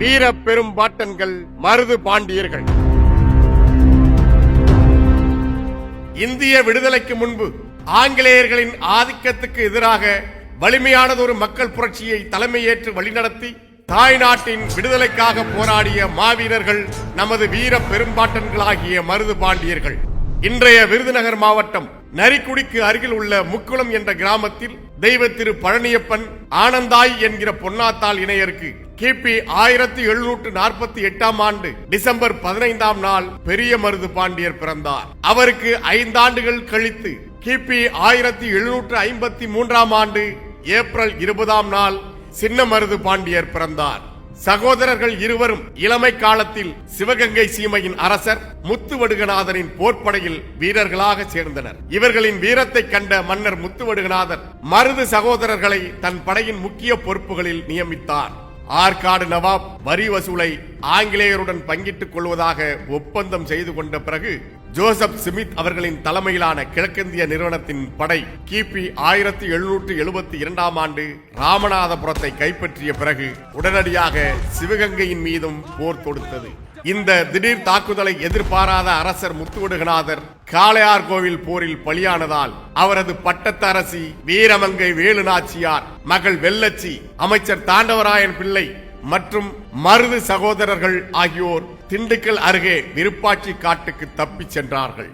வீர பெரும்பாட்டன்கள் மருது பாண்டியர்கள். இந்திய விடுதலைக்கு முன்பு ஆங்கிலேயர்களின் ஆதிக்கத்துக்கு எதிராக வலிமையானதொரு மக்கள் புரட்சியை தலைமையேற்று வழிநடத்தி தாய்நாட்டின் விடுதலைக்காக போராடிய மாவீரர்கள் நமது வீர பெரும்பாட்டன்களாகிய மருது பாண்டியர்கள். இன்றைய விருதுநகர் மாவட்டம் நரிக்குடிக்கு அருகில் உள்ள முக்குளம் என்ற கிராமத்தில் தெய்வ திரு பழனியப்பன் ஆனந்தாய் என்கிற பொன்னாத்தாள் இணையருக்கு கிபி ஆயிரத்தி எழுநூற்று நாற்பத்தி எட்டாம் ஆண்டு டிசம்பர் பதினைந்தாம் நாள் பெரிய மருது பாண்டியர் பிறந்தார். அவருக்கு ஐந்தாண்டுகள் கழித்து கிபி ஆயிரத்தி எழுநூற்று ஐம்பத்தி மூன்றாம் ஆண்டு ஏப்ரல் இருபதாம் நாள் சின்ன மருது பாண்டியர் பிறந்தார். சகோதரர்கள் இருவரும் இளமை காலத்தில் சிவகங்கை சீமையின் அரசர் முத்துவடுகநாதரின் போர்ப்படையில் வீரர்களாக சேர்ந்தனர். இவர்களின் வீரத்தை கண்ட மன்னர் முத்துவடுகநாதர் மருது சகோதரர்களை தன் படையின் முக்கிய பொறுப்புகளில் நியமித்தார். ஆற்காடு நவாப் வரி வசூலை ஆங்கிலேயருடன் பங்கிட்டுக் கொள்வதாக ஒப்பந்தம் செய்து கொண்ட பிறகு ஜோசப் சிமித் அவர்களின் தலைமையிலான கிழக்கிந்திய நிறுவனத்தின் படை கிபி ஆயிரத்தி எழுநூற்று எழுபத்தி இரண்டாம் ஆண்டு ராமநாதபுரத்தை கைப்பற்றிய பிறகு உடனடியாக சிவகங்கையின் மீதும் போர் தொடுத்தது. இந்த திடீர் தாக்குதலை எதிர்பாராத அரசர் முத்துவிடுகநாதர் காளையார் கோவில் போரில் பலியானதால் அவரது பட்டத்து அரசி வீரமங்கை வேலுநாச்சியார் மகள் வெள்ளச்சி அமைச்சர் தாண்டவராயன் பிள்ளை மற்றும் மருது சகோதரர்கள் ஆகியோர் திண்டுக்கல் அருகே விருப்பாட்சி காட்டுக்கு தப்பிச் சென்றார்கள்.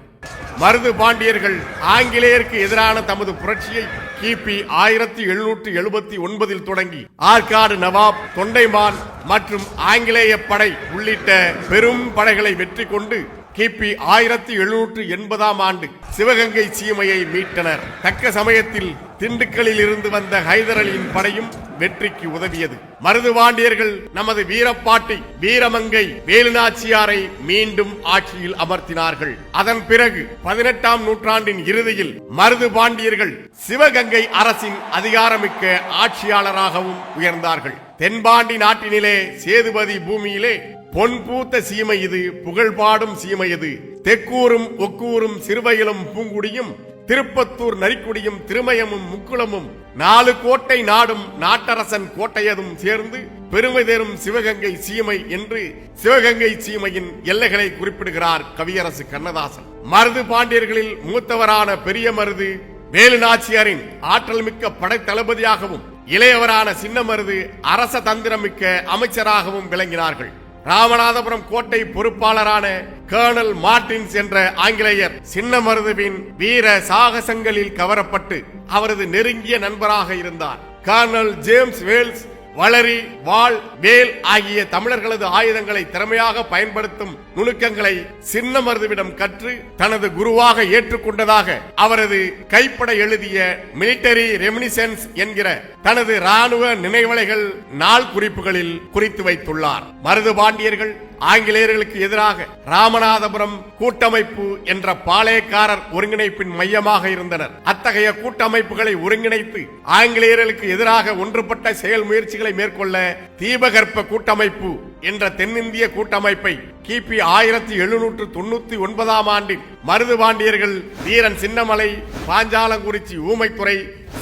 மருது பாண்டியர்கள் ஆங்கிலேயருக்கு எதிரான தமது புரட்சியை கிபி ஆயிரத்தி எழுநூற்றி எழுபத்தி ஒன்பதில் தொடங்கி ஆற்காடு நவாப் தொண்டைமான் மற்றும் ஆங்கிலேய படை உள்ளிட்ட பெரும் படைகளை வெற்றி கொண்டு கிபி ஆயிரத்தி எழுநூற்று எண்பதாம் ஆண்டு சிவகங்கை சீமையை மீட்டனர். தக்க சமயத்தில் திண்டுக்கல்லில் இருந்து வந்த ஹைதர் அலியின் படையும் வெற்றிக்கு உதவியது. மருதுவாண்டியர்கள் நமது வீரப்பாட்டி வீரமங்கை வேலுநாச்சியாரை மீண்டும் ஆட்சியில் அமர்த்தினார்கள். அதன் பிறகு பதினெட்டாம் நூற்றாண்டின் இறுதியில் மருது பாண்டியர்கள் சிவகங்கை அரசின் அதிகாரமிக்க ஆட்சியாளராகவும் உயர்ந்தார்கள். தென்பாண்டி நாட்டினிலே சேதுபதி பூமியிலே பொன் பூத்த சீமை இது புகழ் பாடும் சீமை இது. தெக்கூரும் ஒக்கூரும் சிறுவயலும் பூங்குடியும் திருப்பத்தூர் நரிக்குடியும் திருமயமும் முக்குளமும் நாலு கோட்டை நாடும் நாட்டரசன் கோட்டையதும் சேர்ந்து பெருமை தேரும் சிவகங்கை சீமை என்று சிவகங்கை சீமையின் எல்லைகளை குறிப்பிடுகிறார் கவியரசு கண்ணதாசன். மருது பாண்டியர்களில் மூத்தவரான பெரிய மருது வேலு நாச்சியாரின் ஆற்றல் மிக்க படை தளபதியாகவும் இளையவரான சின்ன மருது அரச தந்திரமிக்க அமைச்சராகவும் விளங்கினார்கள். ராமநாதபுரம் கோட்டை பொறுப்பாளரான கர்னல் மார்டின்ஸ் என்ற ஆங்கிலேயர் சின்ன மருதுவின் வீர சாகசங்களில் கவரப்பட்டு அவரது நெருங்கிய நண்பராக இருந்தார். கர்னல் ஜேம்ஸ் வேல்ஸ் வளரி வாள் வேல் ஆகிய தமிழர்களது ஆயுதங்களை திறமையாக பயன்படுத்தும் நுணுக்கங்களை சின்ன மருதுவிடம் கற்று தனது குருவாக ஏற்றுக்கொண்டதாக அவரது கைப்பட எழுதிய மிலிட்டரி ரெமினிசன்ஸ் என்கிற தனது ராணுவ நினைவலைகள் நாள் குறிப்புகளில் குறித்து வைத்துள்ளார். மருது பாண்டியர்கள் ஆங்கிலேயர்களுக்கு எதிராக ராமநாதபுரம் கூட்டமைப்பு என்ற பாளையக்காரர் ஒருங்கிணைப்பின் மையமாக இருந்தனர். அத்தகைய கூட்டமைப்புகளை ஒருங்கிணைத்து ஆங்கிலேயர்களுக்கு எதிராக ஒன்றுபட்ட செயல் முயற்சிகளை மேற்கொள்ள தீபகற்ப கூட்டமைப்பு என்ற தென்னிந்திய கூட்டமைப்பை கிபி ஆயிரத்தி எழுநூற்று தொண்ணூத்தி ஒன்பதாம் ஆண்டில் மருது பாண்டியர்கள் வீரன் சின்னமலை பாஞ்சாலங்குறிச்சி ஊமைத்துறை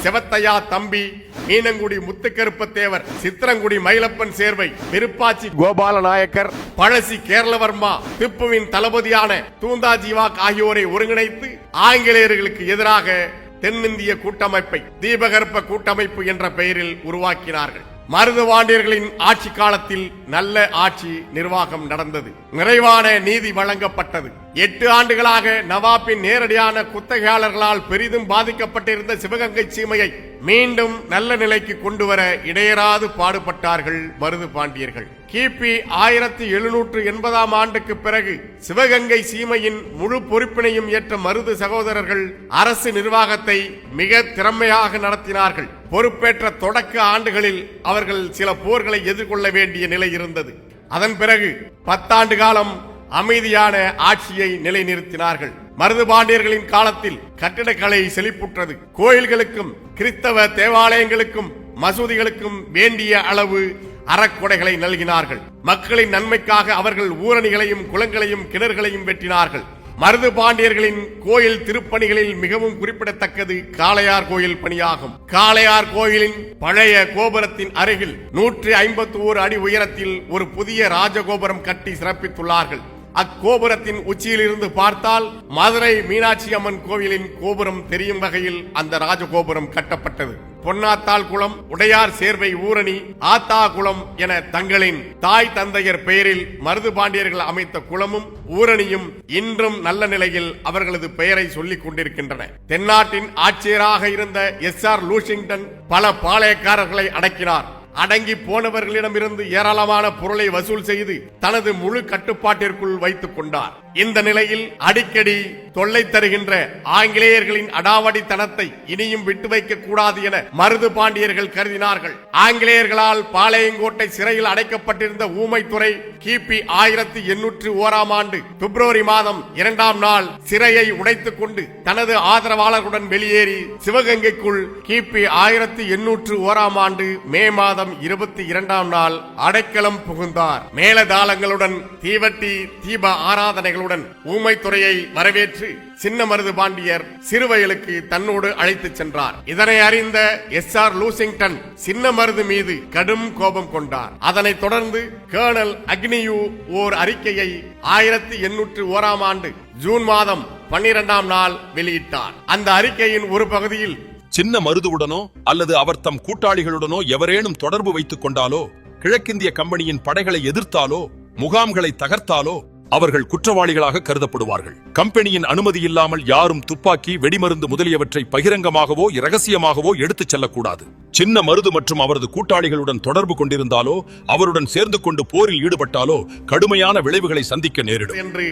செவத்தையா தம்பி மீனங்குடி முத்துக்கருப்பத்தேவர் சித்திரங்குடி மயிலப்பன் சேர்வை விருப்பாச்சி கோபால நாயக்கர் பழசி கேரளவர்மா திப்புவின் தளபதியான தூந்தா ஜீவாக் ஆகியோரை ஒருங்கிணைத்து ஆங்கிலேயர்களுக்கு எதிராக தென்னிந்திய கூட்டமைப்பை தீபகற்ப கூட்டமைப்பு என்ற பெயரில் உருவாக்கினார்கள். மருதுவாண்டியர்களின் ஆட்சி காலத்தில் நல்ல ஆட்சி நிர்வாகம் நடந்தது. நிறைவான நீதி வழங்கப்பட்டது. எட்டு ஆண்டுகளாக நவாப்பின் நேரடியான குத்தகையாளர்களால் பெரிதும் பாதிக்கப்பட்டிருந்த சிவகங்கை சீமையை மீண்டும் நல்ல நிலைக்கு கொண்டு வர இடையராது பாடுபட்டார்கள் மருது பாண்டியர்கள். கிபி ஆயிரத்தி எழுநூற்று எண்பதாம் ஆண்டுக்கு பிறகு சிவகங்கை சீமையின் முழு பொறுப்பினையும் ஏற்ற மருது சகோதரர்கள் அரசு நிர்வாகத்தை மிக திறமையாக நடத்தினார்கள். பொறுப்பேற்ற தொடக்க ஆண்டுகளில் அவர்கள் சில போர்களை எதிர்கொள்ள வேண்டிய நிலை இருந்தது. அதன் பிறகு பத்தாண்டு காலம் அமைதியான ஆட்சியை நிலைநிறுத்தினார்கள். மருது பாண்டியர்களின் காலத்தில் கட்டிடக்கலை செழிப்புற்றது. கோயில்களுக்கும் கிறிஸ்தவ தேவாலயங்களுக்கும் மசூதிகளுக்கும் வேண்டிய அளவு அறக்கொடைகளை நல்கினார்கள். மக்களின் நன்மைக்காக அவர்கள் ஊரணிகளையும் குளங்களையும் கிணறுகளையும் வெட்டினார்கள். மருது பாண்டியர்களின் கோயில் திருப்பணிகளில் மிகவும் குறிப்பிடத்தக்கது காளையார் கோயில் பணியாகும். காளையார் கோயிலின் பழைய கோபுரத்தின் அருகில் நூற்றி ஐம்பத்தி ஓரு அடி உயரத்தில் ஒரு புதிய ராஜகோபுரம் கட்டி சிறப்பித்துள்ளார்கள். அக்கோபுரத்தின் உச்சியிலிருந்து பார்த்தால் மதுரை மீனாட்சி அம்மன் கோவிலின் கோபுரம் தெரியும் வகையில் அந்த ராஜகோபுரம் கட்டப்பட்டது. பொன்னாத்தாள் குளம் உடையார் சேர்வை ஊரணி ஆத்தா குளம் என தங்களின் தாய் தந்தையர் பெயரில் மருது பாண்டியர்கள் அமைத்த குளமும் ஊரணியும் இன்றும் நல்ல நிலையில் அவர்களது பெயரை சொல்லிக் கொண்டிருக்கின்றன. தென்னாட்டின் ஆட்சியராக இருந்த எஸ் ஆர் லூசிங்டன் பல பாளையக்காரர்களை அடக்கினார். அடங்கி போனவர்களிடமிருந்து ஏராளமான பொருளை வசூல் செய்து தனது முழு கட்டுப்பாட்டிற்குள் வைத்துக் கொண்டார். இந்த நிலையில் அடிக்கடி தொல்லை தருகின்ற ஆங்கிலேயர்களின் அடாவடித்தனத்தை இனியும் விட்டு வைக்க கூடாது என மருது பாண்டியர்கள் கருதினார்கள். ஆங்கிலேயர்களால் பாளையங்கோட்டை சிறையில் அடைக்கப்பட்டிருந்த ஊமைத்துறை கிபி ஆயிரத்தி எண்ணூற்று ஓராம் ஆண்டு பிப்ரவரி மாதம் இரண்டாம் நாள் சிறையை உடைத்துக் கொண்டு தனது ஆதரவாளர்களுடன் வெளியேறி சிவகங்கைக்குள் கிபி ஆயிரத்தி எண்ணூற்று ஓராம் ஆண்டு மே மாதம் இருபத்தி இரண்டாம் நாள் அடைக்கலம் புகுந்தார். மேலதாளங்களுடன் தீவட்டி தீப ஆராதனைகள் ஆராதனைகளுடன் ஊமைத்துறையை வரவேற்று சின்ன மருது பாண்டியர் சிறுவயலுக்கு தன்னோடு அழைத்துச் சென்றார். இதனை அறிந்த எஸ் ஆர் லூசிங்டன் சின்ன மருது மீது கடும் கோபம் கொண்டார். அதனைத் தொடர்ந்து கேர்னல் அக்னியூ ஓர் அறிக்கையை ஆயிரத்தி எண்ணூற்று ஓராம் ஆண்டு ஜூன் மாதம் பன்னிரெண்டாம் நாள் வெளியிட்டார். அந்த அறிக்கையின் ஒரு பகுதியில் சின்ன மருதுவுடனோ அல்லது அவர் தம் கூட்டாளிகளுடனோ எவரேனும் தொடர்பு வைத்துக் கொண்டாலோ கிழக்கிந்திய கம்பெனியின் படைகளை எதிர்த்தாலோ முகாம்களை தகர்த்தாலோ அவர்கள் குற்றவாளிகளாக கருதப்படுவார்கள். கம்பெனியின் அனுமதி இல்லாமல் யாரும் துப்பாக்கி வெடிமருந்து முதலியவற்றை பகிரங்கமாகவோ இரகசியமாகவோ எடுத்துச் செல்லக்கூடாது. சின்ன மருது மற்றும் அவரது கூட்டாளிகளுடன் தொடர்பு கொண்டிருந்தாலோ அவருடன் சேர்ந்து கொண்டு போரில் ஈடுபட்டாலோ கடுமையான விளைவுகளை சந்திக்க நேரிடும். என்று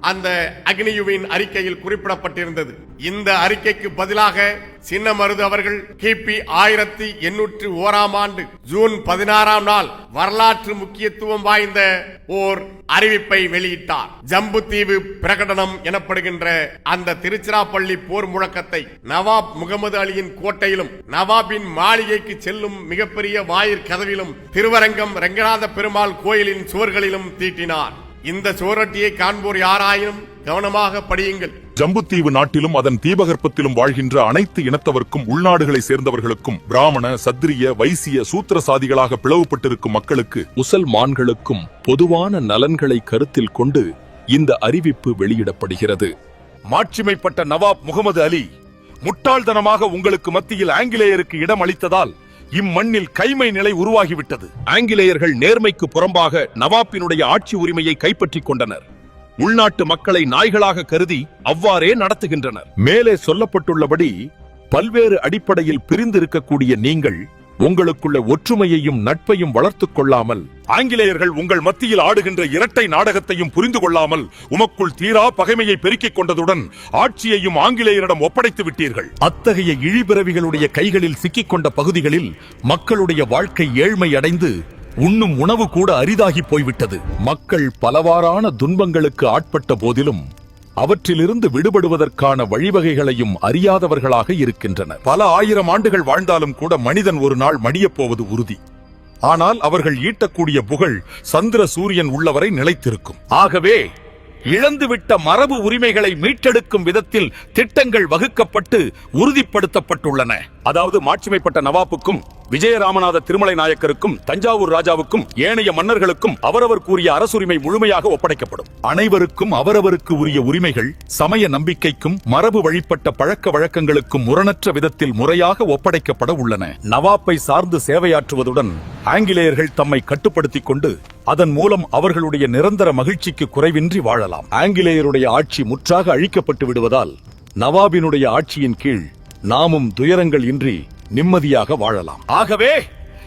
அந்த அக்னியுவின் அறிக்கையில் குறிப்பிடப்பட்டிருந்தது. இந்த அறிக்கைக்கு பதிலாக சின்ன மருது அவர்கள் கிபி ஆயிரத்தி எண்ணூற்று ஓராம் ஆண்டு ஜூன் பதினாறாம் நாள் வரலாற்று முக்கியத்துவம் வாய்ந்த ஓர் அறிவிப்பை வெளியிட்டார். ஜம்புத்தீவு பிரகடனம் எனப்படுகின்ற அந்த திருச்சிராப்பள்ளி போர் முழக்கத்தை நவாப் முகமது அலியின் கோட்டையிலும் நவாபின் மாளிகைக்கு செல்லும் மிகப்பெரிய வாயிற் கதவிலும் திருவரங்கம் ரங்கநாத பெருமாள் கோயிலின் சுவர்களிலும் தீட்டினார். இந்த சுவரொட்டியை காண்போர் யாராயினும்? கவனமாக படியுங்கள். ஜம்புத்தீவு நாட்டிலும் அதன் தீபகற்பத்திலும் வாழ்கின்ற அனைத்து இனத்தவர்க்கும் உள்நாடுகளை சேர்ந்தவர்களுக்கும் பிராமண சத்திரிய வைசிய சூத்திர சாதிகளாக பிளவுபட்டிருக்கும் மக்களுக்கு முசல்மான்களுக்கும் பொதுவான நலன்களை கருத்தில் கொண்டு இந்த அறிவிப்பு வெளியிடப்படுகிறது. மாட்சிமைப்பட்ட நவாப் முகமது அலி முட்டாள்தனமாக உங்களுக்கு மத்தியில் ஆங்கிலேயருக்கு இடம் அளித்ததால் இம்மண்ணில் கைமை நிலை உருவாகிவிட்டது. ஆங்கிலேயர்கள் நேர்மைக்கு புறம்பாக நவாப்பினுடைய ஆட்சி உரிமையை கைப்பற்றிக் கொண்டனர். உள்நாட்டு மக்களை நாய்களாக கருதி அவ்வாறே நடத்துகின்றனர். மேலே சொல்லப்பட்டுள்ளபடி பல்வேறு அடிப்படையில் பிரிந்திருக்கக்கூடிய நீங்கள் உங்களுக்குள்ள ஒற்றுமையையும் நட்பையும் வளர்த்துக் கொள்ளாமல் ஆங்கிலேயர்கள் உங்கள் மத்தியில் ஆடுகின்ற இரட்டை நாடகத்தையும் புரிந்து கொள்ளாமல் உமக்குள் தீரா பகைமையை பெருக்கிக் கொண்டதுடன் ஆட்சியையும் ஆங்கிலேயரிடம் ஒப்படைத்து விட்டீர்கள். அத்தகைய இழிபிறவிகளுடைய கைகளில் சிக்கிக் கொண்ட பகுதிகளில் மக்களுடைய வாழ்க்கை ஏழ்மை அடைந்து உண்ணும் உணவு கூட அரிதாகி போய்விட்டது. மக்கள் பலவாறான துன்பங்களுக்கு ஆட்பட்ட போதிலும் அவற்றிலிருந்து விடுபடுவதற்கான வழிவகைகளையும் அறியாதவர்களாக இருக்கின்றனர். பல ஆயிரம் ஆண்டுகள் வாழ்ந்தாலும் கூட மனிதன் ஒரு நாள் மடியப் போவது உறுதி. ஆனால் அவர்கள் ஈட்டக்கூடிய புகழ் சந்திர சூரியன் உள்ளவரை நிலைத்திருக்கும். ஆகவே இழந்துவிட்ட மரபு உரிமைகளை மீட்டெடுக்கும் விதத்தில் திட்டங்கள் வகுக்கப்பட்டு உறுதிப்படுத்தப்பட்டுள்ளன. அதாவது மாட்சிமைப்பட்ட நவாப்புக்கும் விஜயராமநாத திருமலை நாயக்கருக்கும் தஞ்சாவூர் ராஜாவுக்கும் ஏனைய மன்னர்களுக்கும் அவரவர் கூறிய அரசுரிமை முழுமையாக ஒப்படைக்கப்படும். அனைவருக்கும் அவரவருக்கு உரிய உரிமைகள் சமய நம்பிக்கைக்கும் மரபு வழிபட்ட பழக்க வழக்கங்களுக்கும் முரணற்ற விதத்தில் முறையாக ஒப்படைக்கப்பட உள்ளன. நவாப்பை சார்ந்து சேவையாற்றுவதுடன் ஆங்கிலேயர்கள் தம்மை கட்டுப்படுத்திக் கொண்டு அதன் மூலம் அவர்களுடைய நிரந்தர மகிழ்ச்சிக்கு குறைவின்றி வாழலாம். ஆங்கிலேயருடைய ஆட்சி முற்றாக அழிக்கப்பட்டு விடுவதால் நவாபினுடைய ஆட்சியின் கீழ் நாமும் துயரங்கள் இன்றி நிம்மதியாக வாழலாம். ஆகவே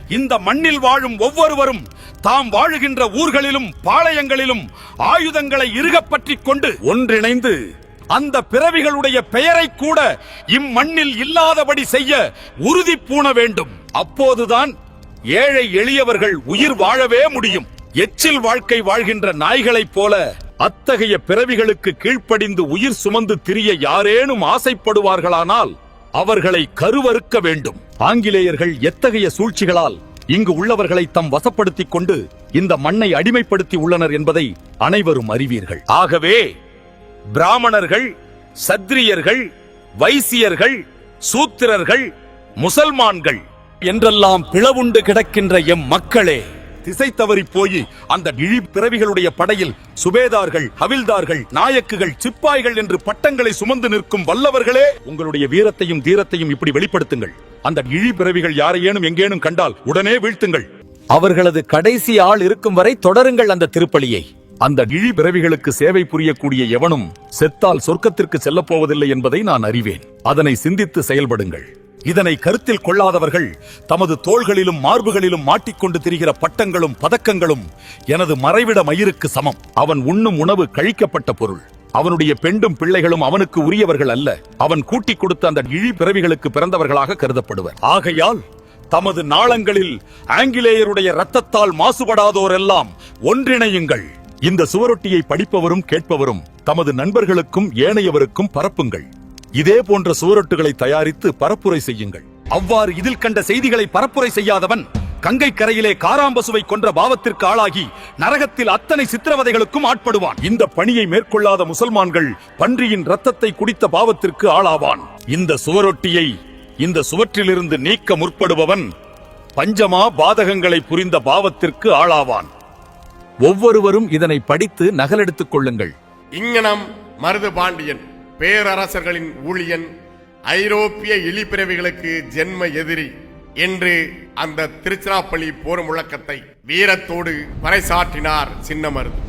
இந்த மண்ணில் வாழும் ஒவ்வொருவரும் தாம் வாழுகின்ற ஊர்களிலும் பாளையங்களிலும் ஆயுதங்களை இறுகப்பற்றிக் கொண்டு ஒன்றிணைந்து அந்த பிறவிகளுடைய பெயரை கூட இம்மண்ணில் இல்லாதபடி செய்ய உறுதி பூண வேண்டும். அப்போதுதான் ஏழை எளியவர்கள் உயிர் வாழவே முடியும். எச்சில் வாழ்க்கை வாழ்கின்ற நாய்களைப் போல அத்தகைய பிறவிகளுக்கு கீழ்ப்படிந்து உயிர் சுமந்து திரிய யாரேனும் ஆசைப்படுவார்களானால் அவர்களை கருவறுக்க வேண்டும். ஆங்கிலேயர்கள் எத்தகைய சூழ்ச்சிகளால் இங்கு உள்ளவர்களை தம் வசப்படுத்திக் கொண்டு இந்த மண்ணை அடிமைப்படுத்தி உள்ளனர் என்பதை அனைவரும் அறிவீர்கள். ஆகவே பிராமணர்கள் சத்திரியர்கள் வைசியர்கள் சூத்திரர்கள் முசல்மான்கள் என்றெல்லாம் பிளவுண்டு கிடக்கின்ற எம் மக்களே திசை தவறி போய் அந்த இழி பிறவிகளுடைய படையில் சுபேதார்கள் ஹவில்தார்கள் நாயக்குகள் சிப்பாய்கள் என்று பட்டங்களை சுமந்து நிற்கும் வல்லவர்களே உங்களுடைய வீரத்தையும் தீரத்தையும் இப்படி வெளிப்படுத்துங்கள். அந்த இழி பிறவிகள் யாரையேனும் எங்கேனும் கண்டால் உடனே வீழ்த்துங்கள். அவர்களது கடைசி ஆள் இருக்கும் வரை தொடருங்கள் அந்த திருப்பலியை. அந்த இழி பிறவிகளுக்கு சேவை புரியக்கூடிய எவனும் செத்தால் சொர்க்கத்திற்கு செல்லப் போவதில்லை என்பதை நான் அறிவேன். அதனை சிந்தித்து செயல்படுங்கள். இதனை கருத்தில் கொள்ளாதவர்கள் தமது தோள்களிலும் மார்புகளிலும் மாட்டிக்கொண்டு திரிகிற பட்டங்களும் பதக்கங்களும் எனது மறைவிட மயிருக்கு சமம். அவன் உண்ணும் உணவு கழிக்கப்பட்ட பொருள். அவனுடைய பெண்டும் பிள்ளைகளும் அவனுக்கு உரியவர்கள் அல்ல. அவன் கூட்டிக் கொடுத்த அந்த இழி பிறவிகளுக்கு பிறந்தவர்களாக கருதப்படுவர். ஆகையால் தமது நாளங்களில் ஆங்கிலேயருடைய ரத்தத்தால் மாசுபடாதோரெல்லாம் ஒன்றிணையுங்கள். இந்த சுவரொட்டியை படிப்பவரும் கேட்பவரும் தமது நண்பர்களுக்கும் ஏனையவருக்கும் பரப்புங்கள். இதே போன்ற சுவரொட்டுகளை தயாரித்து பரப்புரை செய்யுங்கள். அவ்வாறு இதில் கண்ட செய்திகளை பரப்புரை செய்யாதவன் கங்கை கரையிலே காராம்பசுவை கொன்ற பாவத்திற்கு ஆளாகி நரகத்தில் அத்தனை சித்திரவதைகளுக்கும் ஆட்படுவான். இந்த பணியை மேற்கொள்ளாத முசல்மான்கள் பன்றியின் ரத்தத்தை குடித்த பாவத்திற்கு ஆளாவான். இந்த சுவரொட்டியை இந்த சுவற்றிலிருந்து நீக்க முற்படுபவன் பஞ்சமா பாதகங்களை புரிந்த பாவத்திற்கு ஆளாவான். ஒவ்வொருவரும் இதனை படித்து நகலெடுத்துக் கொள்ளுங்கள். இங்கனம் மருது பாண்டியன். பேரரசர்களின் ஊழியன் ஐரோப்பிய இழிப்பிறவிகளுக்கு ஜென்ம எதிரி என்று அந்த திருச்சிராப்பள்ளி போர் முழக்கத்தை வீரத்தோடு பறைசாற்றினார் சின்னமருது.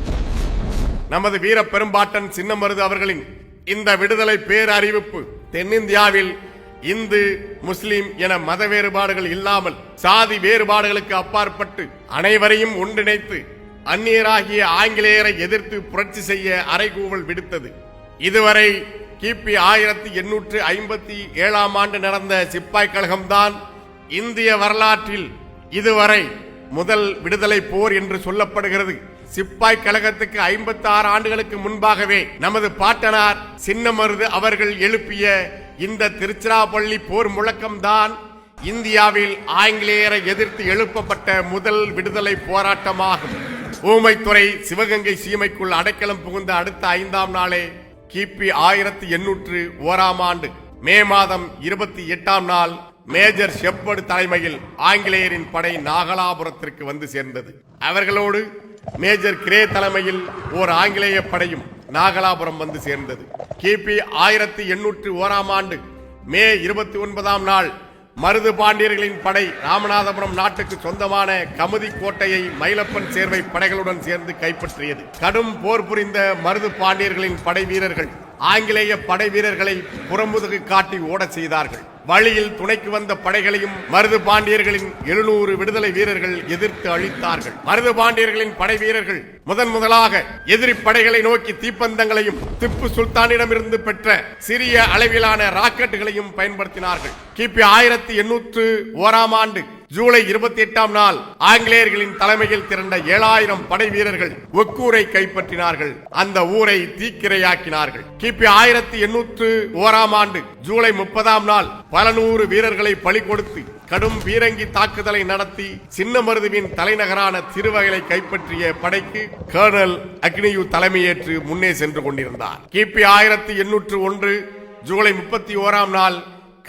நமது வீர பெரும்பாட்டன் சின்னமருது அவர்களின் இந்த விடுதலை பேரறிவிப்பு தென்னிந்தியாவில் இந்து முஸ்லிம் என மத வேறுபாடுகள் இல்லாமல் சாதி வேறுபாடுகளுக்கு அப்பாற்பட்டு அனைவரையும் ஒன்றிணைத்து அந்நியராகிய ஆங்கிலேயரை எதிர்த்து புரட்சி செய்ய அறைகூவல் விடுத்தது. இதுவரை கிபி ஆயிரத்தி எண்ணூற்று ஐம்பத்தி ஏழாம் ஆண்டு நடந்த சிப்பாய் கழகம்தான் இந்திய வரலாற்றில் இதுவரை முதல் விடுதலை போர் என்று சொல்லப்படுகிறது. சிப்பாய் கழகத்துக்கு ஐம்பத்தி ஆறு ஆண்டுகளுக்கு முன்பாகவே நமது பாட்டனார் சின்னமருது அவர்கள் எழுப்பிய இந்த திருச்சிராப்பள்ளி போர் முழக்கம்தான் இந்தியாவில் ஆங்கிலேயரை எதிர்த்து எழுப்பப்பட்ட முதல் விடுதலை போராட்டமாகும். ஊமைத்துறை சிவகங்கை சீமைக்குள் அடைக்கலம் புகுந்த அடுத்த ஐந்தாம் நாளே கிபி ஆயிரத்தி எண்ணூற்று ஓராம் ஆண்டு மே மாதம் இருபத்தி எட்டாம் நாள் மேஜர் ஷெப்பர்டு தலைமையில் ஆங்கிலேயரின் படை நாகலாபுரத்திற்கு வந்து சேர்ந்தது. அவர்களோடு மேஜர் கிரே தலைமையில் ஓர் ஆங்கிலேய படையும் நாகலாபுரம் வந்து சேர்ந்தது. கிபி ஆயிரத்தி எண்ணூற்று ஓராம் ஆண்டு மே இருபத்தி ஒன்பதாம் நாள் மருது பாண்டியர்களின் படை ராமநாதபுரம் நாட்டுக்கு சொந்தமான கமுதி கோட்டையை மயிலப்பன் சேர்வை படைகளுடன் சேர்ந்து கைப்பற்றியது. கடும் போர் புரிந்த மருது பாண்டியர்களின் படை வீரர்கள் ஆங்கிலேய படை வீரர்களை புறமுதுகு காட்டி ஓடச் செய்தார்கள். வழியில் துணைக்கு வந்த படைகளையும் மருது பாண்டியர்களின் எழுநூறு விடுதலை வீரர்கள் எதிர்த்து அழித்தார்கள். மருது பாண்டியர்களின் படை வீரர்கள் முதன் முதலாக எதிரி படைகளை நோக்கி தீப்பந்தங்களையும் திப்பு சுல்தானிடமிருந்து பெற்ற சிறிய அளவிலான ராக்கெட்டுகளையும் பயன்படுத்தினார்கள். கிபி ஆயிரத்தி எண்ணூற்று ஓராம் ஆண்டு ஜூலை இருபத்தி எட்டாம் நாள் ஆங்கிலேயர்களின் தலைமையில் திரண்ட ஏழாயிரம் படை வீரர்கள் ஒக்கூரை கைப்பற்றினார்கள். அந்த ஊரை தீக்கிரையாக்கினார்கள். கிபி ஆயிரத்தி எண்ணூற்று ஓராம் ஆண்டு ஜூலை முப்பதாம் நாள் பல நூறு வீரர்களை பலி கொடுத்து கடும் பீரங்கி தாக்குதலை நடத்தி சின்னமருதுவின் தலைநகரான திருவகையை கைப்பற்றிய படைக்கு கர்னல் அக்னியு தலைமையேற்று முன்னே சென்று கொண்டிருந்தார். கிபி ஆயிரத்தி எண்ணூற்று ஒன்று ஜூலை முப்பத்தி ஓராம் நாள்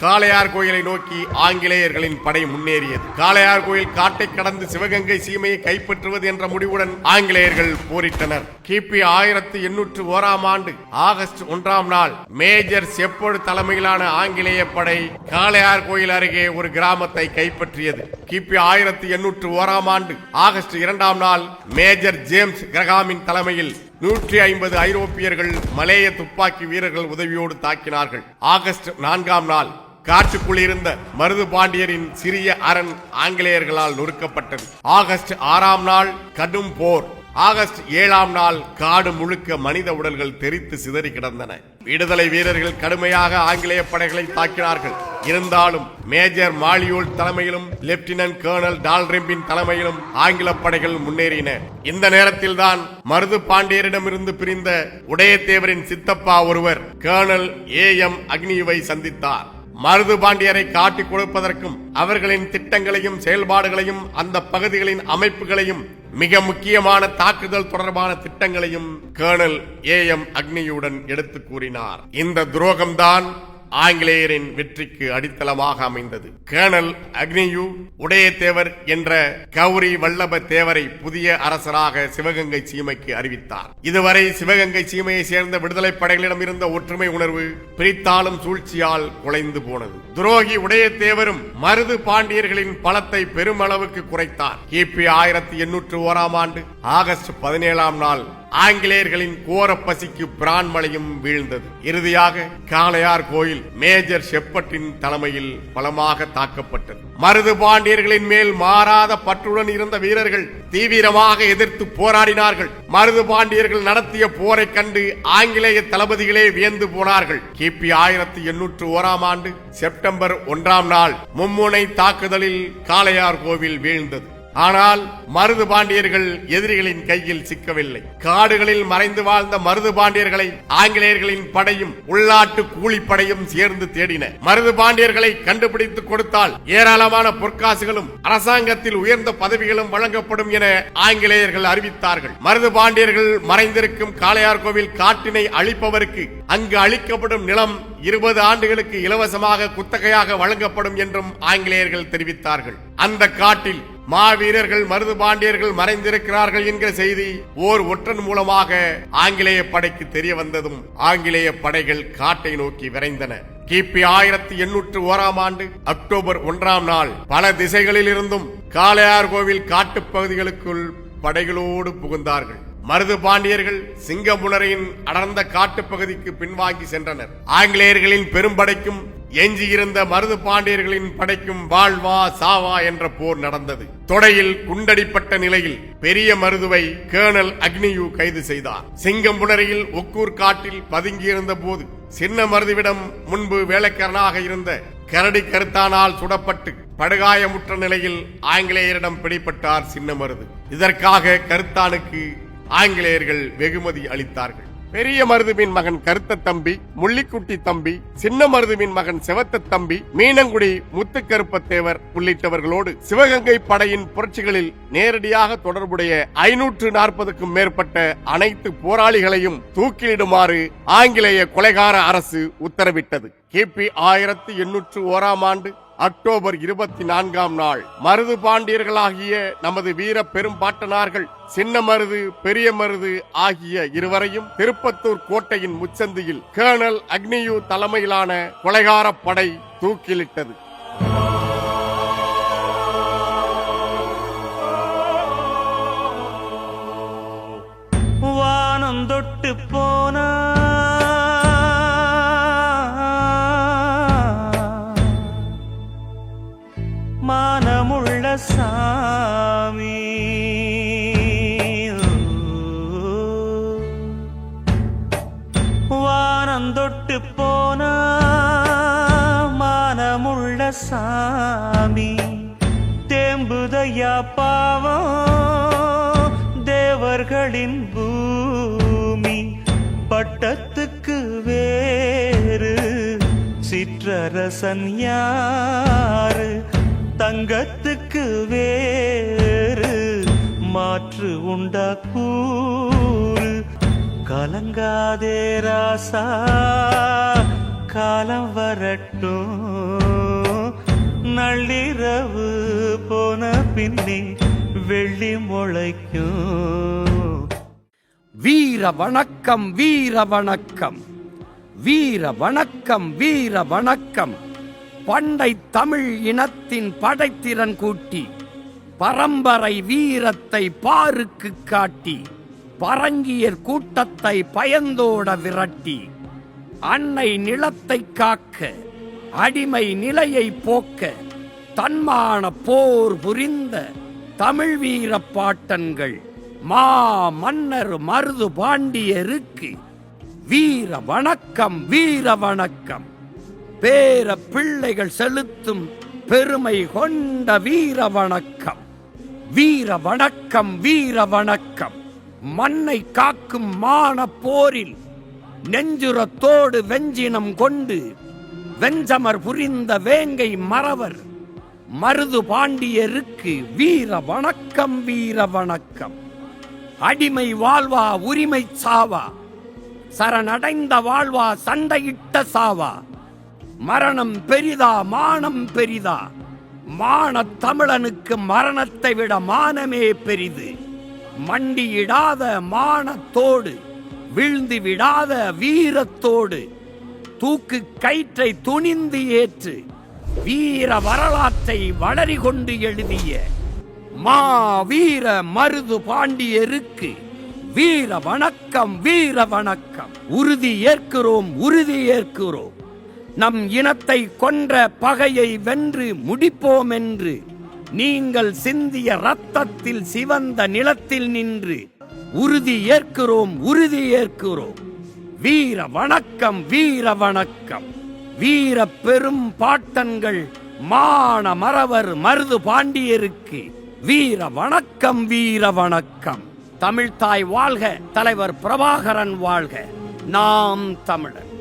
காளையார் கோயிலை நோக்கி ஆங்கிலேயர்களின் படை முன்னேறியது. காளையார் கோயில் காட்டை கடந்து சிவகங்கை சீமையை கைப்பற்றுவது என்ற முடிவுடன் ஆங்கிலேயர்கள் போரிட்டனர். கிபி ஆயிரத்தி எண்ணூற்று ஓராம் ஆண்டு ஆகஸ்ட் ஒன்றாம் நாள் மேஜர் செப்போடு தலைமையிலான ஆங்கிலேய படை காளையார் கோயில் அருகே ஒரு கிராமத்தை கைப்பற்றியது. கிபி ஆயிரத்தி எண்ணூற்று ஓராம் ஆண்டு ஆகஸ்ட் இரண்டாம் நாள் மேஜர் ஜேம்ஸ் கிரகாமின் தலைமையில் நூற்றி ஐம்பது ஐரோப்பியர்கள் மலேய துப்பாக்கி வீரர்கள் உதவியோடு தாக்கினார்கள். ஆகஸ்ட் நான்காம் நாள் காட்டுக்குள் இருந்த மருது பாண்டியரின் சிறிய அரண் ஆங்கிலேயர்களால் நொறுக்கப்பட்டது. ஆகஸ்ட் ஆறாம் நாள் கடும் போர். ஆகஸ்ட் ஏழாம் நாள் காடு முழுக்க மனித உடல்கள் தெரித்து சிதறி கிடந்தன. விடுதலை வீரர்கள் கடுமையாக ஆங்கிலேய படைகளை தாக்கினார்கள். இருந்தாலும் மேஜர் மாலியோல் தலைமையிலும் லெப்டினன்ட் கேர்னல் டால்ரெம்பின் தலைமையிலும் ஆங்கில படைகள் முன்னேறின. இந்த நேரத்தில்தான் மருது பாண்டியரிடமிருந்து பிரிந்த உடையத்தேவரின் சித்தப்பா ஒருவர் கேர்னல் ஏ எம் அக்னியுவை சந்தித்தார். மருது பாண்டியரை காட்டிக் கொடுப்பதற்கும் அவர்களின் திட்டங்களையும் செயல்பாடுகளையும் அந்த பகுதிகளின் அமைப்புகளையும் மிக முக்கியமான தாக்குதல் தொடர்பான திட்டங்களையும் கேர்னல் ஏ எம் அக்னியுடன் எடுத்து கூறினார். இந்த துரோகம்தான் ஆங்கிலேயரின் வெற்றிக்கு அடித்தளமாக அமைந்தது. கேர்னல் அக்னியு உடையத்தேவர் என்ற கௌரி வல்லப தேவரை புதிய அரசராக சிவகங்கை சீமைக்கு அறிவித்தார். இதுவரை சிவகங்கை சீமையை சேர்ந்த விடுதலை படைகளிடம் இருந்த ஒற்றுமை உணர்வு பிரித்தாளும் சூழ்ச்சியால் குலைந்து போனது. துரோகி உடையத்தேவரும் மருது பாண்டியர்களின் பலத்தை பெருமளவுக்கு குறைத்தார். கிபி ஆயிரத்தி எண்ணூற்று ஓராம் ஆண்டு ஆகஸ்ட் பதினேழாம் நாள் ஆங்கிலேயர்களின் கோர பசிக்கு பிரான்மழையும் வீழ்ந்தது. இறுதியாக காளையார் கோயில் மேஜர் ஷெப்பட்டின் தலைமையில் பலமாக தாக்கப்பட்டது. மருது பாண்டியர்களின் மேல் மாறாத பற்றுடன் இருந்த வீரர்கள் தீவிரமாக எதிர்த்து போராடினார்கள். மருது பாண்டியர்கள் நடத்திய போரை கண்டு ஆங்கிலேய தளபதிகளே வியந்து போனார்கள். கிபி ஆயிரத்தி எண்ணூற்று ஓராம் ஆண்டு செப்டம்பர் ஒன்றாம் நாள் மும்முனை தாக்குதலில் காளையார் கோவில் வீழ்ந்தது. ஆனால் மருது பாண்டியர்கள் எதிரிகளின் கையில் சிக்கவில்லை. காடுகளில் மறைந்து வாழ்ந்த மருது பாண்டியர்களை ஆங்கிலேயர்களின் படையும் உள்நாட்டு கூலிப்படையும் சேர்ந்து தேடின. மருது பாண்டியர்களை கண்டுபிடித்து கொடுத்தால் ஏராளமான பொற்காசுகளும் அரசாங்கத்தில் உயர்ந்த பதவிகளும் வழங்கப்படும் என ஆங்கிலேயர்கள் அறிவித்தார்கள். மருது பாண்டியர்கள் மறைந்திருக்கும் காளையார் கோவில் காட்டினை அழிப்பவருக்கு அங்கு அளிக்கப்படும் நிலம் இருபது ஆண்டுகளுக்கு இலவசமாக குத்தகையாக வழங்கப்படும் என்றும் ஆங்கிலேயர்கள் தெரிவித்தார்கள். அந்த காட்டில் மாவீரர்கள் மருது பாண்டியர்கள் மறைந்திருக்கிறார்கள் என்கிற செய்தி ஓர் ஒற்றன் மூலமாக ஆங்கிலேய படைக்கு தெரிய வந்ததும் ஆங்கிலேய படைகள் காட்டை நோக்கி விரைந்தன. கிபி ஆயிரத்தி எண்ணூற்று ஓராம் ஆண்டு அக்டோபர் ஒன்றாம் நாள் பல திசைகளில் இருந்தும் காளையார் கோவில் காட்டுப் பகுதிகளுக்குள் படைகளோடு புகுந்தார்கள். மருது பாண்டியர்கள் சிங்கமுனரின் அடர்ந்த காட்டுப் பகுதிக்கு பின்வாங்கி சென்றனர். ஆங்கிலேயர்களின் பெரும்படைக்கும் எஞ்சியிருந்த மருது பாண்டியர்களின் படைக்கும் வாழ்வா சாவா என்ற போர் நடந்தது. தொடையில் குண்டடிப்பட்ட நிலையில் பெரிய மருதுவை கேர்னல் அக்னியு கைது செய்தார். சிங்கம்புணரியில் ஒக்கூர் காட்டில் பதுங்கியிருந்த போது சின்ன மருதுவிடம் முன்பு வேலைக்காரனாக இருந்த கரடி கருத்தானால் சுடப்பட்டு படுகாயமுற்ற நிலையில் ஆங்கிலேயரிடம் பிடிபட்டார் சின்ன மருது. இதற்காக கருத்தானுக்கு ஆங்கிலேயர்கள் வெகுமதி அளித்தார்கள். பெரிய மருதுவின் மகன் கருத்த தம்பி முள்ளிக்குட்டி தம்பி சின்ன மருதுவின் மகன் செவத்த தம்பி மீனங்குடி முத்துக்கருப்பத்தேவர் உள்ளிட்டவர்களோடு சிவகங்கை படையின் புரட்சிகளில் நேரடியாக தொடர்புடைய ஐநூற்று நாற்பதுக்கும் மேற்பட்ட அனைத்து போராளிகளையும் தூக்கிலிடுமாறு ஆங்கிலேய கொலைகார அரசு உத்தரவிட்டது. கிபி ஆயிரத்தி எண்ணூற்று ஓராம் ஆண்டு அக்டோபர் இருபத்தி நான்காம் நாள். மருது பாண்டியர்களாகிய நமது வீர பெரும்பாட்டனார்கள் சின்ன மருது பெரிய மருது ஆகிய இருவரையும் திருப்பத்தூர் கோட்டையின் முச்சந்தியில் கேர்னல் அக்னியு தலைமையிலான கொலைகாரப் படை தூக்கிலிட்டது. தேவர்களின் பூமி பட்டத்துக்கு வேறு. சிற்றரசன் யாரு? தங்கத்துக்கு வேறு. மாற்று உண்டா கூறு கலங்காதே ராசா. காலம் வரட்டும். நள்ளிரவு போன பின்னே வெள்ளி முளைக்கும். வீர வணக்கம் வீர வணக்கம். வீர வணக்கம் வீர வணக்கம். பண்டை தமிழ் இனத்தின் படைத்திறன் கூட்டி பரம்பரை வீரத்தை பாருக்கு காட்டி பரங்கியர் கூட்டத்தை பயந்தோட விரட்டி அன்னை நிலத்தை காக்க அடிமை நிலையை போக்க தன்மான போர் புரிந்த தமிழ் வீர பாட்டன்கள். மா மன்னர் மருது பாண்டியருக்கு. வீர வணக்கம் வீர வணக்கம். பேர பிள்ளைகள் செலுத்தும் பெருமை கொண்ட வீர வணக்கம். வீர வணக்கம் வீர வணக்கம். மண்ணை காக்கும் மான போரில் நெஞ்சுரத்தோடு வெஞ்சினம் கொண்டு வெஞ்சமர் புரிந்த வேங்கை மறவர். மருது பாண்டியருக்கு வீர வணக்கம் வீர வணக்கம். அடிமை வாழ்வா உரிமை சாவா. சரணடைந்த வாழ்வா சண்டையிட்ட சாவா. மரணம் பெரிதா மானம் பெரிதா. மானத் தமிழனுக்கு மரணத்தை விட மானமே பெரிது. மண்டியிடாத மானத்தோடு வீழ்ந்து விடாத வீரத்தோடு தூக்கு கயிற்றை துணிந்து ஏற்று வீர வரலாற்றை வளரி கொண்டு எழுதிய மா வீர மருது பாண்டியருக்கு வீர வணக்கம் வீர வணக்கம். உறுதி ஏற்கிறோம் உறுதி ஏற்கிறோம். நம் இனத்தை கொன்ற பகையை வென்று முடிப்போம் என்று நீங்கள் சிந்திய ரத்தத்தில் சிவந்த நிலத்தில் நின்று. உறுதி ஏற்கிறோம் உறுதி ஏற்கிறோம். வீர வணக்கம் வீர வணக்கம். வீர பெரும் பாட்டன்கள் மான மறவர் மருது பாண்டியருக்கு. வீர வணக்கம் வீர வணக்கம். தமிழ்தாய் வாழ்க தலைவர் பிரபாகரன் வாழ்க. நாம் தமிழன்